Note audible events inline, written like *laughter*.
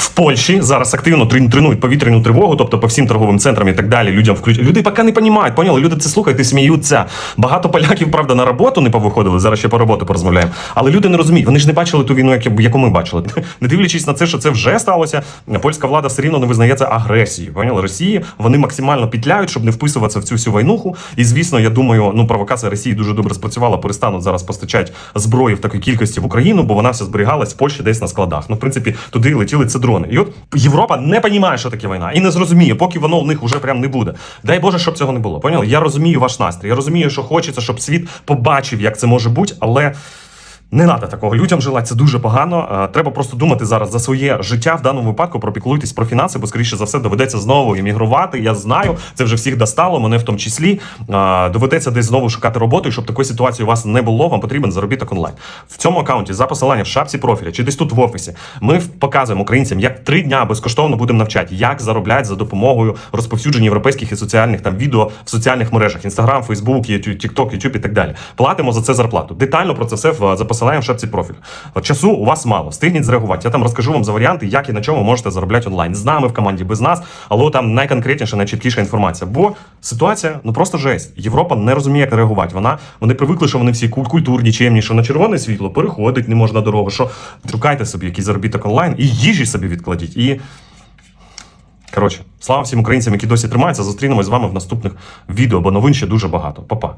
в Польщі зараз активно трен- тренують повітряну тривогу, тобто по всім торговим центрам і так далі. Людям включ... Люди поки не розуміють, поняли? Люди це слухають і сміються. Багато поляків, правда, на роботу не повиходили. Зараз ще по роботу порозмовляємо. Але люди не розуміють. Вони ж не бачили ту війну, яку- ми бачили. *laughs* Не дивлячись на це, що це вже сталося. Польська влада все рівно не визнає це агресією. Поняли? Росії вони максимально пітляють, щоб не вписуватися в цю всю войнуху. І звісно, я думаю, ну провокація Росії дуже добре спрацювала. Перестануть зараз постачати зброї в такій кількості в Україну, бо вона вся зберігалась в Польщі десь на складах. Ну, в принципі, туди летіли ці дрони. І от Європа не розуміє, що таке війна, і не зрозуміє, поки воно у них вже прям не буде. Дай Боже, щоб цього не було. Поняли? Я розумію ваш настрій. Я розумію, що хочеться, щоб світ побачив, як це може бути, але. Не треба такого людям желати, це дуже погано. Е, Треба просто думати зараз за своє життя в даному випадку. Пропіклуйтесь про фінанси, бо скоріше за все доведеться знову іммігрувати. Я знаю, це вже всіх достало, мене в тому числі. Е, Доведеться десь знову шукати роботу, і щоб такої ситуації у вас не було, вам потрібен заробіток онлайн. В цьому аккаунті за посиланням в шапці профіля чи десь тут в офісі. Ми показуємо українцям, як три дня безкоштовно будемо навчати, як заробляти за допомогою розповсюдження європейських і соціальних там відео в соціальних мережах: Інстаграм, Фейсбук, Тікток, Ютуб і так далі. Платимо за це зарплату. Детально про це все в за посиланням в шапці профілю. От часу у вас мало. Встигніть зреагувати. Я там розкажу вам за варіанти, як і на чому можете заробляти онлайн. З нами в команді, без нас, але там найконкретніша, найчіткіша інформація. Бо ситуація ну просто жесть. Європа не розуміє, як реагувати. Вона вони привикли, що вони всі культурні, чемні, що на червоне світло переходить, не можна дорогу. Що шукайте собі якийсь заробіток онлайн і їжі собі відкладіть. І коротше, слава всім українцям, які досі тримаються. Зустрінемось з вами в наступних відео, бо новин ще дуже багато. Па-па.